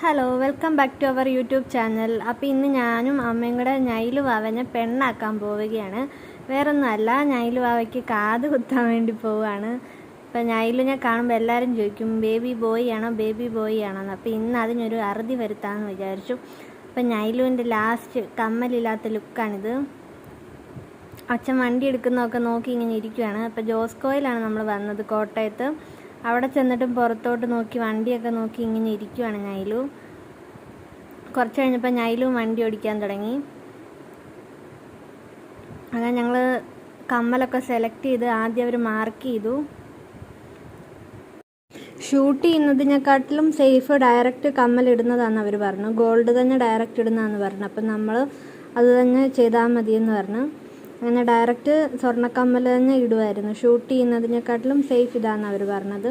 Hello welcome back to our YouTube channel അപ്പോൾ ഇന്ന് ഞാനും അമ്മയും കൂടെ ഞൈലു വാവനെ പെണ്ണാക്കാൻ പോവുകയാണ്. വേറൊന്നുമല്ല ഞൈലു വാവയ്ക്ക് കാത് കുത്താൻ വേണ്ടി പോവുകയാണ്. അപ്പോൾ ഞാൻ കാണുമ്പോൾ എല്ലാവരും ചോദിക്കും ബേബി ബോയ് ആണോ ബേബി ബോയ് ആണോ എന്ന് അപ്പോൾ ഇന്ന് അതിനൊരു അറുതി വരുത്താമെന്ന് വിചാരിച്ചു. അപ്പം ഞൈലുവിന്റെ ലാസ്റ്റ് കമ്മലില്ലാത്ത ലുക്കാണിത് അച്ഛൻ വണ്ടി എടുക്കുന്നതൊക്കെ നോക്കി ഇങ്ങനെ ഇരിക്കുകയാണ് അപ്പോൾ ജോസ്കോയിലാണ് നമ്മൾ വന്നത് കോട്ടയത്ത്. അവിടെ ചെന്നിട്ടും പുറത്തോട്ട് നോക്കി വണ്ടിയൊക്കെ നോക്കി ഇങ്ങനെ ഇരിക്കുവാണ് ഞൈലു കുറച്ച് കഴിഞ്ഞപ്പോൾ ഞൈലും വണ്ടി ഓടിക്കാൻ തുടങ്ങി. അങ്ങനെ ഞങ്ങൾ കമ്മലൊക്കെ സെലക്ട് ചെയ്ത് ആദ്യം അവർ മാർക്ക് ചെയ്തു. ഷൂട്ട് ചെയ്യുന്നതിനെക്കാട്ടിലും സേഫ് ഡയറക്റ്റ് കമ്മൽ ഇടുന്നതാണെന്ന് അവർ പറഞ്ഞു. ഗോൾഡ് തന്നെ ഡയറക്റ്റ് ഇടുന്നതാണെന്ന് പറഞ്ഞു. അപ്പം നമ്മൾ അത് തന്നെ ചെയ്താൽ മതിയെന്ന് പറഞ്ഞു. അങ്ങനെ ഡയറക്റ്റ് സ്വർണക്കമ്മൽ തന്നെ ഇടുമായിരുന്നു ഷൂട്ട് ചെയ്യുന്നതിനെക്കാട്ടിലും സേഫ് ഇതാന്ന് അവർ പറഞ്ഞത്.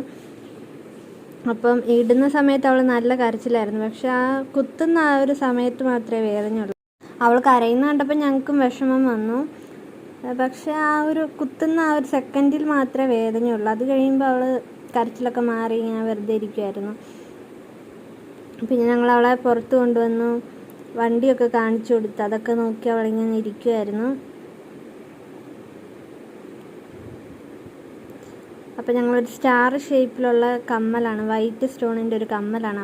അപ്പം ഇടുന്ന സമയത്ത് അവൾ നല്ല കരച്ചിലായിരുന്നു. പക്ഷെ ആ കുത്തുന്ന ആ ഒരു സമയത്ത് മാത്രമേ വേദനയുള്ളൂ. അവൾ കരയുന്ന കണ്ടപ്പോൾ ഞങ്ങൾക്കും വിഷമം വന്നു. പക്ഷെ ആ ഒരു കുത്തുന്ന ആ ഒരു സെക്കൻഡിൽ മാത്രമേ വേദനയുള്ളൂ. അത് കഴിയുമ്പോൾ അവൾ കരച്ചിലൊക്കെ മാറി ഞാൻ വെറുതെ ഇരിക്കുമായിരുന്നു പിന്നെ ഞങ്ങൾ അവളെ പുറത്ത് കൊണ്ടുവന്നു. വണ്ടിയൊക്കെ കാണിച്ചു കൊടുത്തു. അതൊക്കെ നോക്കി അവളിങ്ങനെ ഇരിക്കുമായിരുന്നു അപ്പോൾ ഞങ്ങളൊരു സ്റ്റാർ ഷേപ്പിലുള്ള കമ്മലാണ് വൈറ്റ് സ്റ്റോണിന്റെ ഒരു കമ്മലാണ്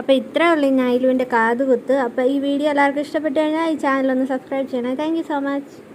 അപ്പോൾ ഇത്രേ ഉള്ളൂ ഈ നൈലുവിന്റെ കാതുകുത്ത്. അപ്പോൾ ഈ വീഡിയോ എല്ലാവർക്കും ഇഷ്ടപ്പെട്ടു കഴിഞ്ഞാൽ ഈ ചാനൽ ഒന്ന് സബ്സ്ക്രൈബ് ചെയ്യണേ. Thank so much